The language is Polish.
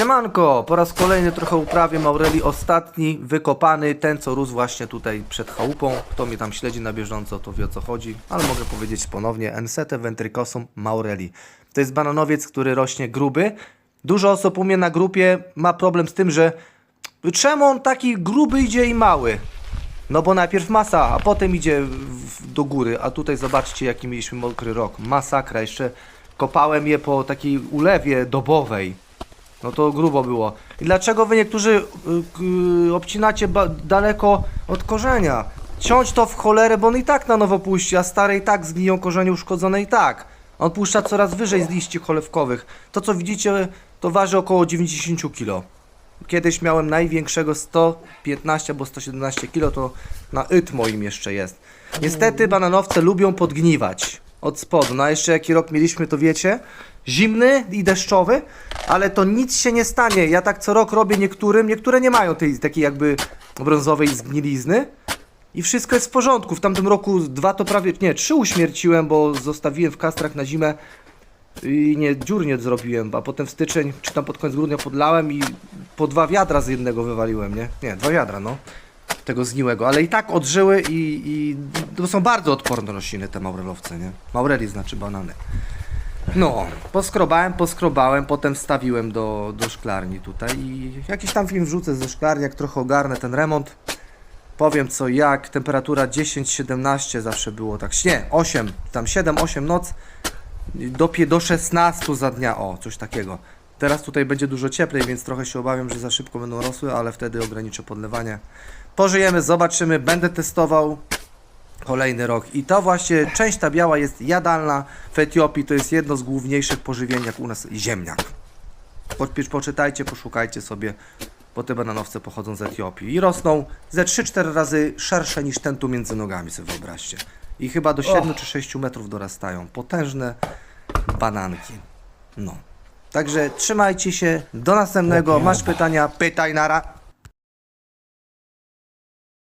Siemanko, po raz kolejny trochę uprawię Maureli, ostatni wykopany, ten co rósł właśnie tutaj przed chałupą. Kto mnie tam śledzi na bieżąco, to wie o co chodzi, ale mogę powiedzieć ponownie, Ensete ventricosum Maureli. To jest bananowiec, który rośnie gruby. Dużo osób u mnie na grupie ma problem z tym, że czemu on taki gruby idzie i mały? No bo najpierw masa, a potem idzie w, do góry, a tutaj zobaczcie jaki mieliśmy mokry rok. Masakra, jeszcze kopałem je po takiej ulewie dobowej. No to grubo było. I dlaczego wy niektórzy y, y, obcinacie daleko od korzenia? Ciąć to w cholerę, bo on i tak na nowo puści, a stare i tak zgniją korzenie uszkodzone i tak. On puszcza coraz wyżej z liści cholewkowych. To co widzicie, to waży około 90 kg. Kiedyś miałem największego 115 albo 117 kg, to na yt moim jeszcze jest. Niestety bananowce lubią podgniwać od spodu. No a jeszcze jaki rok mieliśmy, to wiecie? Zimny i deszczowy, ale to nic się nie stanie. Ja tak co rok robię niektórym, niektóre nie mają tej takiej jakby brązowej zgnilizny. I wszystko jest w porządku. W tamtym roku dwa to prawie, nie, trzy uśmierciłem, bo zostawiłem w kastrach na zimę i nie, dziur nie zrobiłem, a potem w styczeń, czy tam pod koniec grudnia podlałem i po dwa wiadra z jednego wywaliłem, nie? Nie, dwa wiadra, no. Tego zgniłego, ale i tak odżyły i, i to są bardzo odporne rośliny te maurelowce, nie? Maureli znaczy banany. No, poskrobałem, poskrobałem, potem wstawiłem do, do szklarni tutaj i jakiś tam film wrzucę ze szklarni, jak trochę ogarnę ten remont. Powiem co jak, temperatura 10-17 zawsze było tak, nie, 8, tam 7-8 noc, do, do 16 za dnia, o, coś takiego. Teraz tutaj będzie dużo cieplej, więc trochę się obawiam, że za szybko będą rosły, ale wtedy ograniczę podlewanie. Pożyjemy, zobaczymy, będę testował kolejny rok. I to właśnie, część ta biała jest jadalna w Etiopii, to jest jedno z główniejszych pożywień, jak u nas ziemniak. Poczytajcie, poszukajcie sobie, bo te bananowce pochodzą z Etiopii i rosną ze 3-4 razy szersze niż ten tu między nogami, sobie wyobraźcie. I chyba do 7 czy 6 metrów dorastają. Potężne bananki. No. Także trzymajcie się. Do następnego. Masz pytania? Pytaj nara.